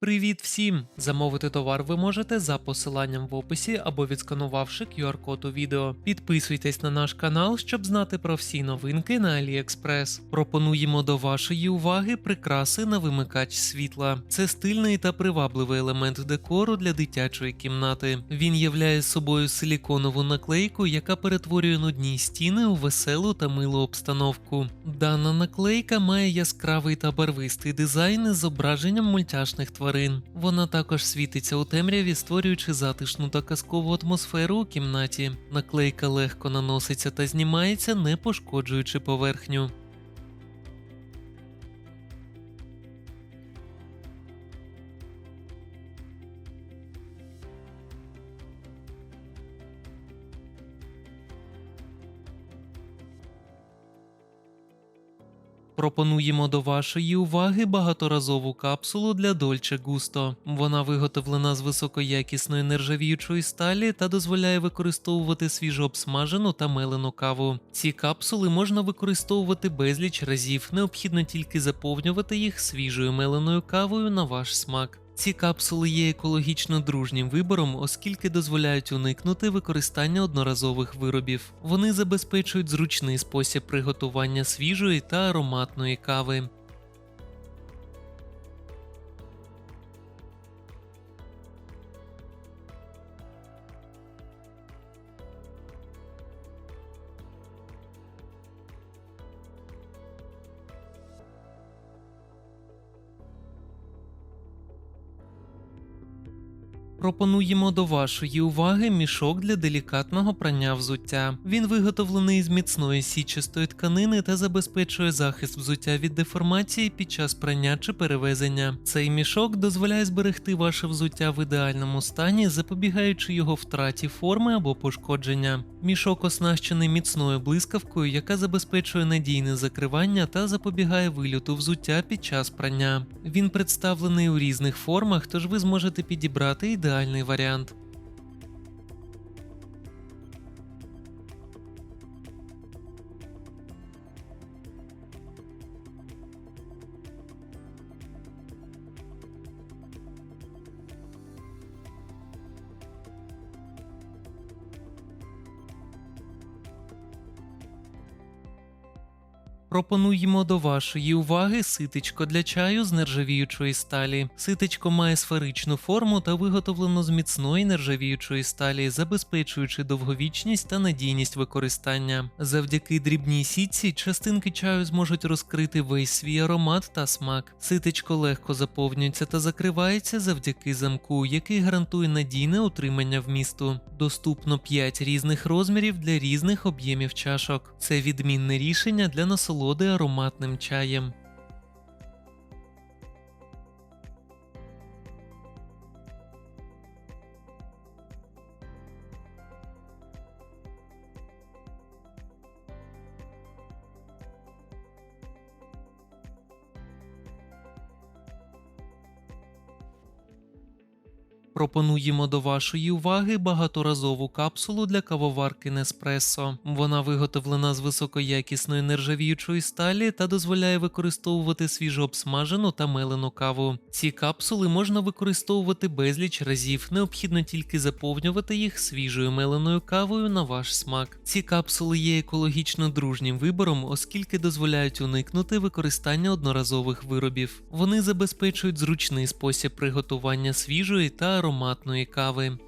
Привіт всім! Замовити товар ви можете за посиланням в описі або відсканувавши QR-код у відео. Підписуйтесь на наш канал, щоб знати про всі новинки на AliExpress. Пропонуємо до вашої уваги прикраси на вимикач світла. Це стильний та привабливий елемент декору для дитячої кімнати. Він являє собою силіконову наклейку, яка перетворює нудні стіни у веселу та милу обстановку. Дана наклейка має яскравий та барвистий дизайн із зображенням мультяшних тварин. Вона також світиться у темряві, створюючи затишну та казкову атмосферу у кімнаті. Наклейка легко наноситься та знімається, не пошкоджуючи поверхню. Пропонуємо до вашої уваги багаторазову капсулу для Dolce Gusto. Вона виготовлена з високоякісної нержавіючої сталі та дозволяє використовувати свіжо обсмажену та мелену каву. Ці капсули можна використовувати безліч разів, необхідно тільки заповнювати їх свіжою меленою кавою на ваш смак. Ці капсули є екологічно дружнім вибором, оскільки дозволяють уникнути використання одноразових виробів. Вони забезпечують зручний спосіб приготування свіжої та ароматної кави. Пропонуємо до вашої уваги мішок для делікатного прання взуття. Він виготовлений з міцної січастої тканини та забезпечує захист взуття від деформації під час прання чи перевезення. Цей мішок дозволяє зберегти ваше взуття в ідеальному стані, запобігаючи його втраті форми або пошкодження. Мішок оснащений міцною блискавкою, яка забезпечує надійне закривання та запобігає вильоту взуття під час прання. Він представлений у різних формах, тож ви зможете підібрати ідеальний варіант. Пропонуємо до вашої уваги ситечко для чаю з нержавіючої сталі. Ситечко має сферичну форму та виготовлено з міцної нержавіючої сталі, забезпечуючи довговічність та надійність використання. Завдяки дрібній сітці частинки чаю зможуть розкрити весь свій аромат та смак. Ситечко легко заповнюється та закривається завдяки замку, який гарантує надійне утримання вмісту. Доступно 5 різних розмірів для різних об'ємів чашок. Це відмінне рішення для насолоди ароматним чаєм. Пропонуємо до вашої уваги багаторазову капсулу для кавоварки Неспресо. Вона виготовлена з високоякісної нержавіючої сталі та дозволяє використовувати свіжо обсмажену та мелену каву. Ці капсули можна використовувати безліч разів, необхідно тільки заповнювати їх свіжою меленою кавою на ваш смак. Ці капсули є екологічно дружнім вибором, оскільки дозволяють уникнути використання одноразових виробів. Вони забезпечують зручний спосіб приготування свіжої та ароматної кави.